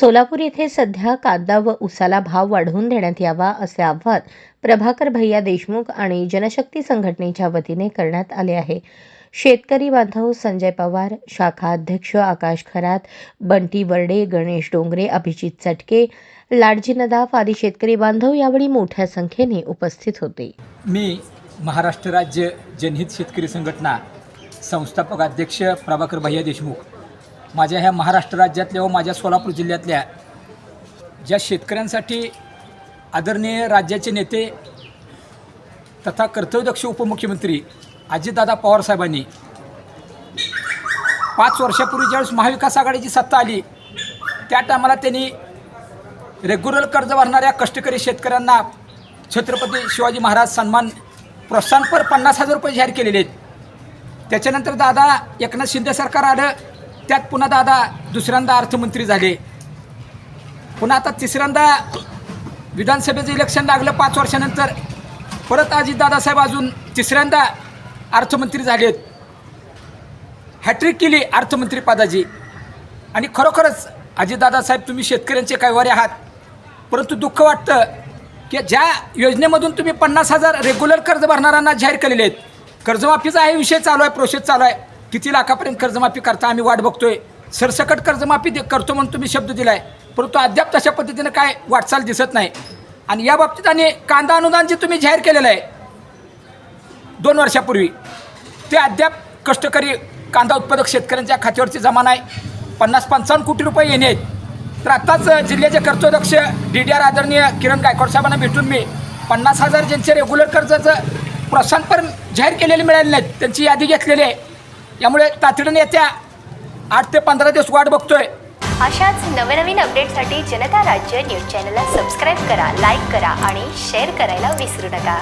सोलापूर येथे सध्या कांदा व उसाला भाव वाढवून देण्यात यावा असे आव्हान प्रभाकर भैया देशमुख आणि जनशक्ती संघटनेच्या वतीने करण्यात आले आहे. शेतकरी बांधव संजय पवार शाखा अध्यक्ष आकाश खरात बंटी वर्डे गणेश डोंगरे अभिजित चटके लाडजी नदाफ आदी शेतकरी बांधव यावेळी मोठ्या संख्येने उपस्थित होते. मी महाराष्ट्र राज्य जनहित शेतकरी संघटना संस्थापक अध्यक्ष प्रभाकर भैया देशमुख माझ्या ह्या महाराष्ट्र राज्यातल्या व माझ्या सोलापूर जिल्ह्यातल्या ज्या शेतकऱ्यांसाठी आदरणीय राज्याचे नेते तथा कर्तव्यदक्ष उपमुख्यमंत्री अजितदादा पवारसाहेबांनी पाच वर्षापूर्वी ज्यावेळेस महाविकास आघाडीची सत्ता आली त्या टायमाला त्यांनी रेग्युलर कर्ज भरणाऱ्या कष्टकरी शेतकऱ्यांना छत्रपती शिवाजी महाराज सन्मान प्रोत्साहनपर पन्नास हजार रुपये जाहीर केलेले आहेत. त्याच्यानंतर दादा एकनाथ शिंदे सरकार आलं त्यात पुन्हा दादा दुसऱ्यांदा अर्थमंत्री झाले. पुन्हा आता तिसऱ्यांदा विधानसभेचं इलेक्शन लागलं पाच वर्षानंतर. परत अजित दादासाहेब अजून तिसऱ्यांदा अर्थमंत्री झालेत. हॅट्रिक केली अर्थमंत्री पदाची. आणि खरोखरच अजितदादासाहेब तुम्ही शेतकऱ्यांचे कैवारी आहात. परंतु दुःख वाटतं की ज्या योजनेमधून तुम्ही पन्नास हजार रेग्युलर कर्ज भरणाऱ्यांना जाहीर केलेले आहेत. कर्जमाफीचा हा विषय चालू आहे प्रोसेस चालू आहे. किती लाखापर्यंत कर्जमाफी करता आम्ही वाट बघतोय. सरसकट कर्जमाफी दे करतो म्हणून तुम्ही शब्द दिलाय. परंतु अद्याप तशा पद्धतीनं काय वाटचाल दिसत नाही. आणि या बाबतीत आणि कांदा अनुदान जे तुम्ही जाहीर केलेलं आहे दोन वर्षापूर्वी ते अद्याप कष्टकरी कांदा उत्पादक शेतकऱ्यांच्या खात्यावरती जमा नाही. पन्नास पंचावन्न कोटी रुपये येणे आहेत. तर आत्ताच जिल्ह्याचे कर्तव्यदक्ष डी डी आर आदरणीय किरण गायकवाड साहेबांना भेटून मी पन्नास हजार ज्यांचे रेग्युलर कर्जाचं प्रोत्साहनपर जाहीर केलेले मिळाले नाहीत त्यांची यादी घेतलेली आहे. यामुळे तातडीने येत्या आठ ते पंधरा दिवस वाट बघतोय. अशाच नवनवीन अपडेटसाठी जनता राज्य न्यूज चॅनलला सबस्क्राईब करा लाईक करा आणि शेअर करायला विसरू नका.